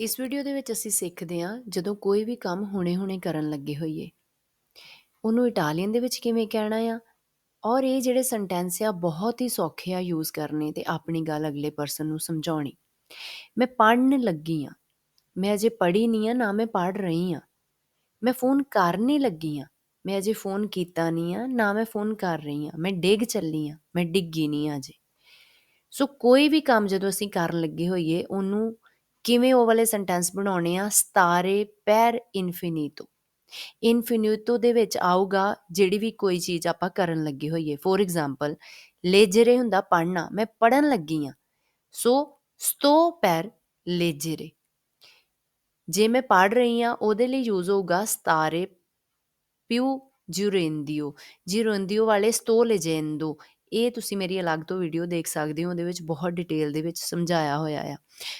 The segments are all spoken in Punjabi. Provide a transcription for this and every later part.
ਇਸ ਵੀਡੀਓ ਦੇ ਵਿੱਚ ਅਸੀਂ ਸਿੱਖਦੇ ਹਾਂ ਜਦੋਂ ਕੋਈ ਵੀ ਕੰਮ ਹੁਣੇ-ਹੁਣੇ ਕਰਨ ਲੱਗੇ ਹੋਈਏ। ਉਹਨੂੰ ਇਟਾਲੀਅਨ ਦੇ ਵਿੱਚ ਕਿਵੇਂ ਕਹਿਣਾ ਆ? ਔਰ ਇਹ ਜਿਹੜੇ ਸੈਂਟੈਂਸ ਆ, ਬਹੁਤ ਹੀ ਸੌਖੇ ਆ ਯੂਜ਼ ਕਰਨੇ ਤੇ ਆਪਣੀ ਗੱਲ ਅਗਲੇ ਪਰਸਨ ਨੂੰ ਸਮਝਾਉਣੀ। ਮੈਂ ਪੜਨ ਲੱਗੀ ਆ ਮੈਂ ਅਜੇ ਪੜ੍ਹੀ ਨਹੀਂ ਆ ਨਾ ਮੈਂ ਪੜ੍ਹ ਰਹੀ ਆ ਮੈਂ ਫੋਨ ਕਰਨੇ ਲੱਗੀ ਆ ਮੈਂ ਅਜੇ ਫੋਨ ਕੀਤਾ ਨਹੀਂ ਆ ਨਾ ਮੈਂ ਫੋਨ ਕਰ ਰਹੀ ਆ ਮੈਂ ਡਿੱਗ ਚੱਲੀ ਆ ਮੈਂ ਡਿੱਗੀ ਨਹੀਂ ਆ ਅਜੇ। ਸੋ ਕੋਈ ਵੀ ਕੰਮ ਜਦੋਂ ਅਸੀਂ ਕਰਨ ਲੱਗੇ ਹੋਈਏ, ਉਹਨੂੰ ਕਿਵੇਂ ਉਹ ਵਾਲੇ ਸੈਂਟੈਂਸ ਬਣਾਉਣੇ ਆ? ਸਤਾਰੇ ਪੈਰ ਇਨਫਿਨੀਟੋ ਇਨਫਿਨੀਟੋ ਦੇ ਵਿੱਚ ਆਊਗਾ ਜਿਹੜੀ ਵੀ ਕੋਈ ਚੀਜ਼ ਆਪਾਂ ਕਰਨ ਲੱਗੇ ਹੋਈਏ। ਫੋਰ ਐਗਜ਼ਾਮਪਲ ਲੇਜਰੇ ਹੁੰਦਾ ਪੜਨਾ ਮੈਂ ਪੜਨ ਲੱਗੀ ਆ ਸੋ ਸਤੋ ਪੈਰ ਲੇਜਰੇ। ਜੇ ਮੈਂ ਪੜ ਰਹੀ ਆ ਉਹਦੇ ਲਈ ਯੂਜ਼ ਹੋਊਗਾ ਸਤਾਰੇ ਪਿਊ ਜੁਰੇਂਦੀਓ। ਜੁਰੇਂਦੀਓ ਵਾਲੇ ਸਤੋ ਲੈਜੈਂਦੋ। ਇਹ ਤੁਸੀਂ ਮੇਰੀ ਅਲੱਗ ਤੋਂ ਵੀਡੀਓ ਦੇਖ ਸਕਦੇ ਹੋ, ਉਹਦੇ ਵਿੱਚ ਬਹੁਤ ਡਿਟੇਲ ਦੇ ਵਿੱਚ ਸਮਝਾਇਆ ਹੋਇਆ ਆ।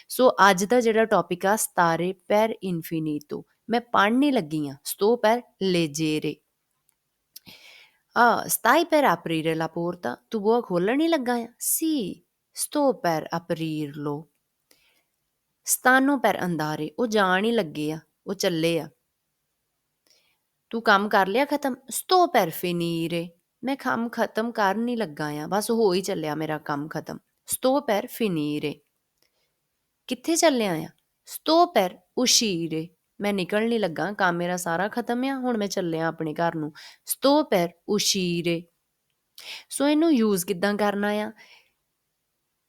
ਸੋ ਅੱਜ ਦਾ ਜਿਹੜਾ ਟੌਪਿਕ ਆ, ਸਤਾਰੇ ਪੈਰ ਇਨਫਿਨੀਟੋ ਮੈਂ ਪੜ੍ਹਨੇ ਲੱਗੀ ਆ ਸਤੋ ਪੈਰ ਲੇਜੇਰੇ। ਆ ਸਤਾਈ ਪੈਰ aprire la porta ਤੂੰ ਬੂਹਾ ਖੋਲਣ ਹੀ ਲੱਗਾ ਆ? ਸੀ ਸਤੋ ਪੈਰ ਅਪਰੀਰ ਲੋ। ਸਤਾਨੋ ਪੈਰ ਅੰਦਾਰੇ ਉਹ ਜਾਣ ਹੀ ਲੱਗੇ ਆ, ਉਹ ਚੱਲੇ ਆ। ਤੂੰ ਕੰਮ ਕਰ ਲਿਆ ਖਤਮ? ਸਤੋ ਪੈਰ finire ਮੈਂ ਕੰਮ ਖਤਮ ਕਰਨ ਹੀ ਲੱਗਾ ਆ, ਬਸ ਹੋ ਹੀ ਚੱਲਿਆ ਮੇਰਾ ਕੰਮ ਖਤਮ। ਸਤੋ ਪੈਰ ਫਿਨੀਰੇ। ਕਿੱਥੇ ਚੱਲਿਆ ਆ? ਸਤੋ ਪੈਰ ਉਸ਼ੀਰੇ। ਮੈਂ ਨਿਕਲਣ ਨਹੀਂ ਲੱਗਾ, ਕੰਮ ਮੇਰਾ ਸਾਰਾ ਖਤਮ ਆ, ਹੁਣ ਮੈਂ ਚੱਲਿਆ ਆਪਣੇ ਘਰ ਨੂੰ। ਸਤੋ ਪੈਰ ਉਸ਼ੀਰੇ। ਸੋ ਇਹਨੂੰ ਯੂਜ਼ ਕਿੱਦਾਂ ਕਰਨਾ ਆ?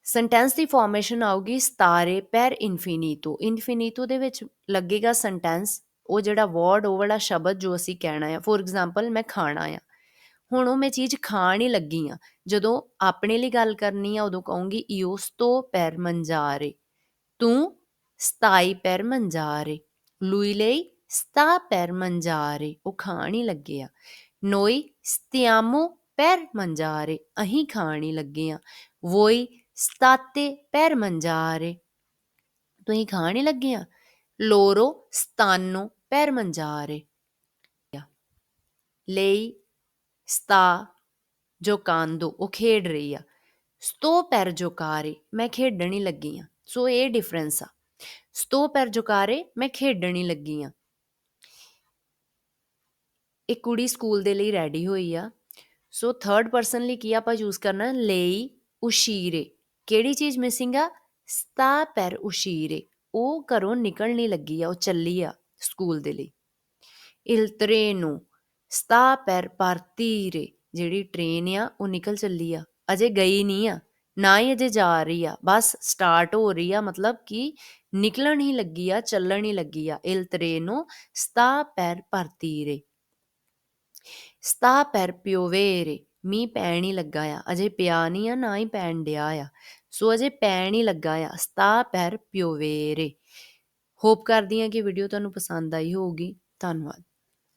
ਸੈਂਟੈਂਸ ਦੀ ਫਾਰਮੇਸ਼ਨ ਆਊਗੀ ਸਤਾਰੇ ਪੈਰ ਇਨਫਿਨੀਟੋ ਇਨਫਿਨੀਟੋ ਦੇ ਵਿੱਚ ਲੱਗੇਗਾ ਸੈਂਟੈਂਸ ਉਹ ਜਿਹੜਾ ਵਰਡ ਉਹ ਵਾਲਾ ਸ਼ਬਦ ਜੋ ਅਸੀਂ ਕਹਿਣਾ ਆ। ਫੋਰ ਐਗਜ਼ਾਮਪਲ ਮੈਂ ਖਾਣਾ ਆ। ਹੁਣ ਉਹ ਮੈਂ ਚੀਜ਼ ਖਾਣ ਹੀ ਲੱਗੀ ਆ ਜਦੋਂ ਆਪਣੇ ਲਈ ਗੱਲ ਕਰਨੀ ਆ ਉਦੋਂ ਕਹੂੰਗੀ ਇਓਸਤੋ ਪੈਰ ਮੰਜਾਰੇ ਤੂੰ ਸਤਾਈ ਪੈਰ ਮੰਜਾਰੇ ਲੂਈ ਲਈ ਸਤਾ ਪੈਰ ਮੰਜਾਰੇ ਉਹ ਖਾਣ ਹੀ ਲੱਗੇ ਆ ਨੋਈ ਸਤਿਆਮੋ ਪੈਰ ਮੰਜਾਰੇ ਅਹੀਂ ਖਾਣ ਹੀ ਲੱਗੇ ਆ ਵੋਈ ਸਤਾਤੇ ਪੈਰ ਮੰਜਾਰੇ ਤੁਸੀਂ ਖਾਣ ਹੀ ਲੱਗੇ ਆ ਲੋਰੋ ਸਤਾਨੋ ਪੈਰ ਮੰਜਾਰੇ ਲਈ ਸਤਾ ਜੋ ਕਾਂਦੋ ਉਹ ਖੇਡ ਰਹੀ ਆ। ਸਤੋ ਪੈਰ giocare ਮੈਂ ਖੇਡਣ ਹੀ ਲੱਗੀ ਆ। ਸੋ ਇਹ ਡਿਫਰੈਂਸ ਆ। ਸਤੋ ਪੈਰ giocare ਮੈਂ ਖੇਡਣ ਹੀ ਲੱਗੀ ਆ। ਇੱਕ ਕੁੜੀ ਸਕੂਲ ਦੇ ਲਈ ਰੈਡੀ ਹੋਈ ਆ। ਸੋ ਥਰਡ ਪਰਸਨ ਲਈ ਕੀ ਆਪਾਂ ਯੂਜ਼ ਕਰਨਾ? ਲਈ ਉਸ਼ੀਰੇ। ਕਿਹੜੀ ਚੀਜ਼ ਮਿਸਿੰਗ ਆ? ਸਤਾ ਪੈਰ ਉਸ਼ੀਰੇ। ਉਹ ਘਰੋਂ ਨਿਕਲਣੀ ਲੱਗੀ ਆ, ਉਹ ਚੱਲੀ ਆ ਸਕੂਲ ਦੇ ਲਈ। ਇਲਤਰੇ ਨੂੰ ਸਤਾ ਪੈਰ per ਰੇ, ਜਿਹੜੀ ਟ੍ਰੇਨ ਆ, ਉਹ ਨਿਕਲ ਚੱਲੀ ਆ। ਅਜੇ ਗਈ ਨਹੀਂ ਆ, ਨਾ ਹੀ ਅਜੇ ਜਾ ਰਹੀ ਆ। ਬਸ ਸਟਾਰਟ ਹੋ ਰਹੀ ਆ, ਮਤਲਬ ਕਿ ਨਿਕਲਣ ਹੀ ਲੱਗੀ ਆ, ਚੱਲਣ ਹੀ ਲੱਗੀ ਆ il treno sta per ਸਤਾ ਪੈਰ per piovere ਮੀਂਹ ਪੈਣ ਹੀ ਲੱਗਾ ਆ। ਅਜੇ ਪਿਆ ਨਹੀਂ ਆ, ਨਾ ਹੀ ਪੈਣ ਡਿਆ ਆ। ਸੋ ਅਜੇ ਪੈਣ ਹੀ ਲੱਗਾ ਆ ਸਤਾ ਪੈਰ per piovere ਹੋਪ ਕਰਦੀ ਹਾਂ ਕਿ ਵੀਡੀਓ ਤੁਹਾਨੂੰ ਪਸੰਦ ਆਈ ਹੋਊਗੀ। ਧੰਨਵਾਦ।